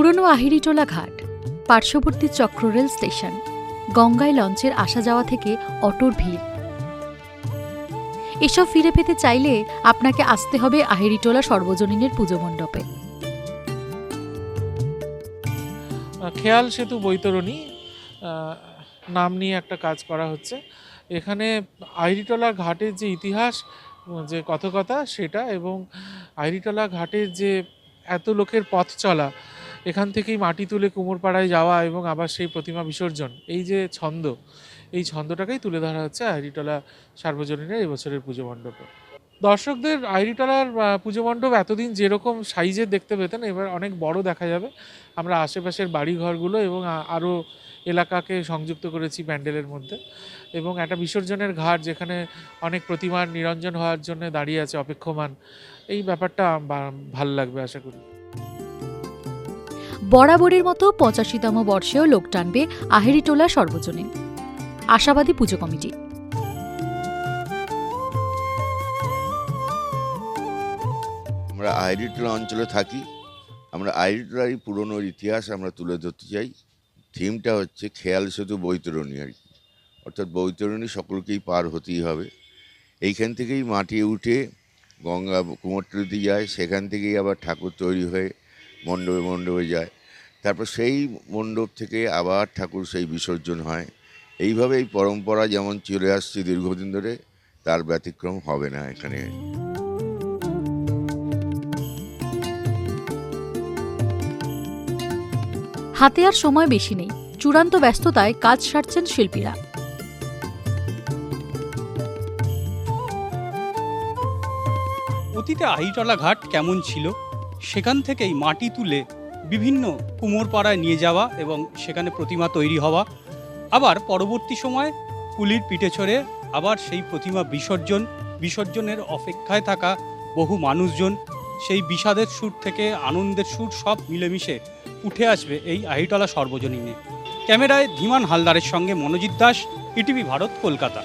পুরনো আহিরিটোলা ঘাট, পার্শ্ববর্তী চক্ররেল স্টেশন, গঙ্গায় লঞ্চের আসা যাওয়া থেকে অটোর ভিড়। এসব ফিরে পেতে চাইলে আপনাকে আসতে হবে আহিরিটোলা সর্বজনীনের পুজো মণ্ডপে। খেয়াল সেতু বৈতরণী নাম নিয়ে একটা কাজ করা হচ্ছে। এখানে আইরিটলা ঘাটের যে ইতিহাস, যে কথকতা, সেটা এবং আইরিটলা ঘাটের যে এত লোকের পথ চলা এখান থেকেই মাটি তুলে কুমোরপাড়ায় যাওয়া এবং আবার সেই প্রতিমা বিসর্জন। এই যে ছন্দ, এই ছন্দটাকেই তুলে ধরা হচ্ছে আইরিটলা সার্বজনীনের এবছরের পুজো মণ্ডপে। দর্শকদের আইরিটলার পুজো মণ্ডপ এতদিন যেরকম সাইজের দেখতে পেতেন, এবার অনেক বড় দেখা যাবে। আমরা আশেপাশের বাড়িঘরগুলো এবং আরও এলাকাকে সংযুক্ত করেছি প্যান্ডেলের মধ্যে। এবং একটা বিসর্জনের ঘাট যেখানে অনেক প্রতিমার নিরঞ্জন হওয়ার জন্য দাঁড়িয়ে আছে অপেক্ষমান। এই ব্যাপারটা ভালো লাগবে আশা করি। বরাবরের মতো পঁচাশিতম বর্ষেও লোক টানবে আহেরিটোলা সর্বজনীন। আশাবাদী পুজো কমিটি। আমরা আইরিটোলা অঞ্চলে থাকি। আমরা আইরিটোলারই পুরনো ইতিহাস আমরা তুলে ধরতে চাই। থিমটা হচ্ছে খেয়াল সেতু বৈতরণী আর কি। অর্থাৎ বৈতরণী সকলকেই পার হতেই হবে। এইখান থেকেই মাটি উঠে গঙ্গা কুমোরটুলিতে যায়, সেখান থেকেই আবার ঠাকুর তৈরি হয়ে মণ্ডপে মণ্ডপে যায়। তারপর সেই মণ্ডপ থেকে আবার ঠাকুর সেই বিসর্জন হয়। এইভাবে এই পরম্পরা যেমন চলে আসছে দীর্ঘদিন ধরে তার ব্যতিক্রম হবে না এখানে। হাতে আর সময় বেশি নেই। চূড়ান্ত ব্যস্ততায় কাজ সারছেন শিল্পীরা। অতীতে আহিটলা ঘাট কেমন ছিল? সেখান থেকেই মাটি তুলে বিভিন্ন কুমোরপাড়ায় নিয়ে যাওয়া এবং সেখানে প্রতিমা তৈরি হওয়া। আবার পরবর্তী সময় কুলির পিঠে চড়ে আবার সেই প্রতিমা বিসর্জন, বিসর্জনের অপেক্ষায় থাকা বহু মানুষজন, সেই বিষাদের সুর থেকে আনন্দের সুর সব মিলেমিশে উঠে আসবে এই আহিটলা সর্বজনীনে। ক্যামেরায় ধীমান হালদারের সঙ্গে মনোজিৎ দাস, ইটিভি ভারত, কলকাতা।